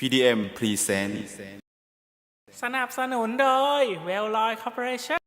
PDM Present สนับสนุนโดย w e l l l o y Corporation